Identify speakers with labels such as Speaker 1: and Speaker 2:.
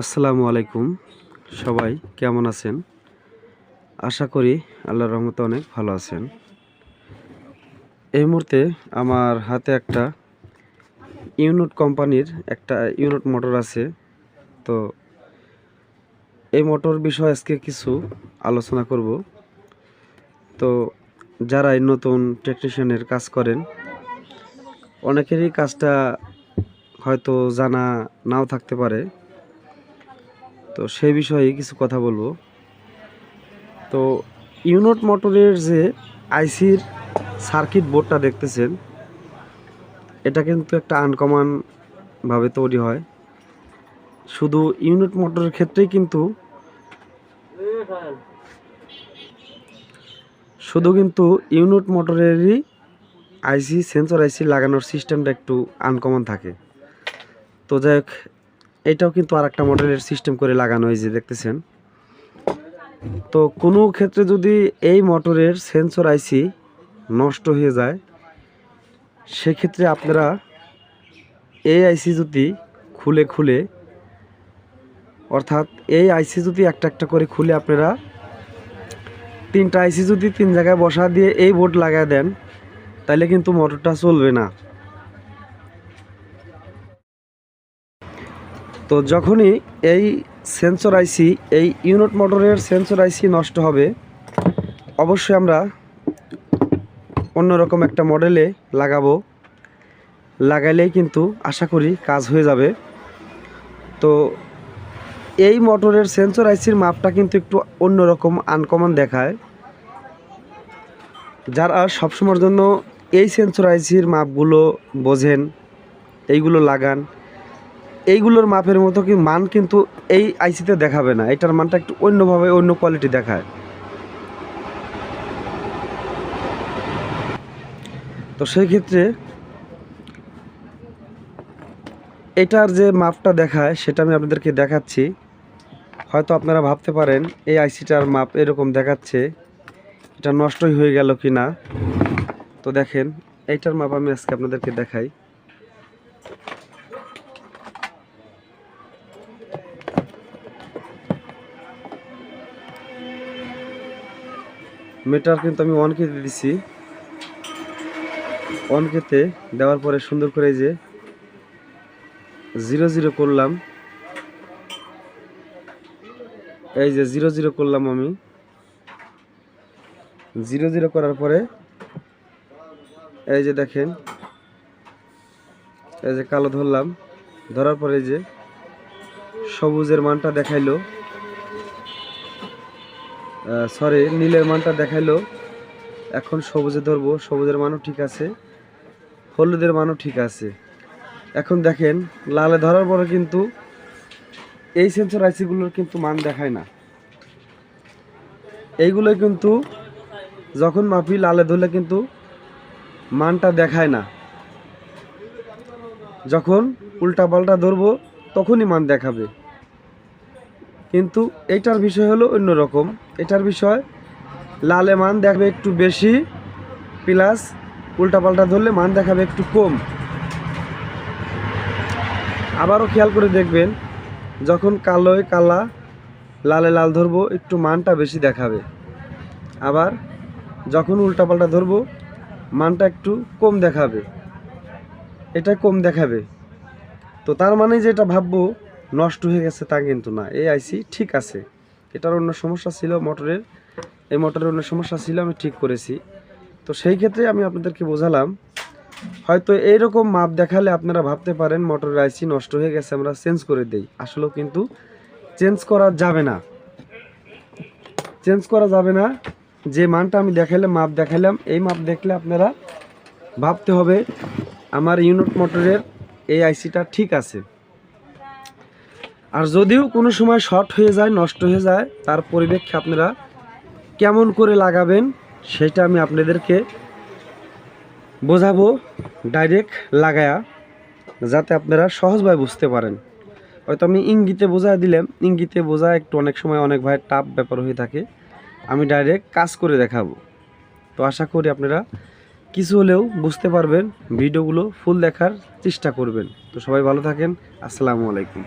Speaker 1: আসসালামু আলাইকুম সবাই, কেমন আছেন? আশা করি আল্লাহর রহমতে অনেক ভালো আছেন। এই মুহূর্তে আমার হাতে একটা ইউনিট কোম্পানির একটা ইউনিট মোটর আছে। তো এই মোটর বিষয়ে আজকে কিছু আলোচনা করব। তো যারা নতুন টেকনিশিয়ানের কাজ করেন, অনেকেরই কাজটা হয়তো জানা নাও থাকতে পারে। তো সেই বিষয়ে কিছু কথা বলব। তো ইউনিট মোটরের যে আইসির সার্কিট বোর্ডটা দেখতেছেন, এটা কিন্তু একটা আনকমন ভাবে তৈরি হয়। শুধু ইউনিট মোটরের ক্ষেত্রেই কিন্তু শুধু কিন্তু ইউনিট মোটরেরই আইসি, সেন্সর আইসি লাগানোর সিস্টেমটা একটু আনকমন থাকে। তো যাই হোক এটাও কিন্তু আর একটা মডেলের সিস্টেম করে লাগানো হয়েছে দেখতেছেন। তো কোনো ক্ষেত্রে যদি এই মোটরের সেন্সর আইসি নষ্ট হয়ে যায়, সেক্ষেত্রে আপনারা এই আইসি যদি খুলে খুলে, অর্থাৎ এই আইসি যদি একটা একটা করে খুলে আপনারা তিনটা আইসি যদি তিন জায়গায় বসা দিয়ে এই বোর্ড লাগায় দেন, তাহলে কিন্তু মোটরটা চলবে না। তো যখনই এই সেন্সর আইসি এই ইউনিট মোটরের সেন্সর আইসি নষ্ট হবে, অবশ্যই আমরা অন্যরকম একটা মডেলে লাগাবো। লাগাইলেই কিন্তু আশা করি কাজ হয়ে যাবে। তো এই মোটরের সেন্সর আইসির মাপটা কিন্তু একটু অন্যরকম আনকমন দেখায়। যারা সবসময়ের জন্য এই সেন্সর আইসির মাপগুলো বোঝেন, এইগুলো লাগান এইগুলোর মাপের মতো কি মান কিন্তু এই আইসিতে দেখাবে না। এটার মানটা একটু অন্যভাবে অন্য কোয়ালিটি দেখায়। তো সেই ক্ষেত্রে এটার যে মাপটা দেখায়, সেটা আমি আপনাদেরকে দেখাচ্ছি। হয়তো আপনারা ভাবতে পারেন, এই আইসিটার মাপ এরকম দেখাচ্ছে। এটা নষ্টই হয়ে গেল কি না তো দেখেন, এইটার মাপ আমি আজকে আপনাদেরকে দেখাই। মিটার কিন্তু আমি ওয়ান কেতে দিছি। ওয়ান কেতে দেওয়ার পরে সুন্দর করে যে জিরো জিরো করলাম। এই যে জিরো জিরো করলাম আমি। জিরো জিরো করার পরে এই যে দেখেন, এই যে কালো ধরলাম। ধরার পরে যে সবুজের মানটা দেখাইলো। সরি নীলের মানটা দেখাইলো। এখন সবুজে ধরবো, সবুজের মানও ঠিক আছে, হলুদের মানও ঠিক আছে। এখন দেখেন, লালে ধরার পরে কিন্তু এই সেন্সর আইসিগুলোর কিন্তু মান দেখায় না। এইগুলো কিন্তু যখন মাপি লালে ধরলে কিন্তু মানটা দেখায় না। যখন উল্টা পাল্টা ধরবো, তখনই মান দেখাবে। কিন্তু এটার বিষয় হলো অন্যরকম এটার বিষয়, লালে মান দেখাবে একটু বেশি, প্লাস উল্টাপাল্টা ধরলে মান দেখাবে একটু কম। আবারও খেয়াল করে দেখবেন, যখন কালোয় কালা, লালে লাল ধরবো, একটু মানটা বেশি দেখাবে। আবার যখন উল্টাপাল্টা ধরবো, মানটা একটু কম দেখাবে। এটা কম দেখাবে। তো তার মানে যেটা ভাববো নষ্ট হয়ে গেছে তা কিন্তু না। এই আইসি ঠিক আছে। এটার অন্য সমস্যা ছিল মোটরের। এই মোটরের অন্য সমস্যা ছিল, আমি ঠিক করেছি। তো সেই ক্ষেত্রে আমি আপনাদেরকে বোঝালাম, হয়তো এইরকম মাপ দেখালে আপনারা ভাবতে পারেন মোটরের আইসি নষ্ট হয়ে গেছে, আমরা চেঞ্জ করে দেই। আসলেও কিন্তু চেঞ্জ করা যাবে না। চেঞ্জ করা যাবে না। যে মানটা আমি দেখাইলাম, মাপ দেখালাম এই মাপ দেখলে আপনারা ভাবতে হবে, আমার ইউনিট মোটরের এই আইসিটা ঠিক আছে। আর যদিও কোনো সময় শর্ট হয়ে যায়, নষ্ট হয়ে যায়, তার পরিপ্রেক্ষে আপনারা কেমন করে লাগাবেন সেটা আমি আপনাদেরকে বোঝাবো ডাইরেক্ট লাগায়া, যাতে আপনারা সহজভাবে বুঝতে পারেন। হয়তো আমি ইঙ্গিতে বোঝায় দিলাম, ইঙ্গিতে বোঝা একটু অনেক সময় অনেক ভাই টাফ ব্যাপার হয়ে থাকে, আমি ডাইরেক্ট কাজ করে দেখাবো। তো আশা করি আপনারা কিছু হলেও বুঝতে পারবেন, ভিডিওগুলো ফুল দেখার চেষ্টা করবেন। তো সবাই ভালো থাকেন, আসসালামু আলাইকুম।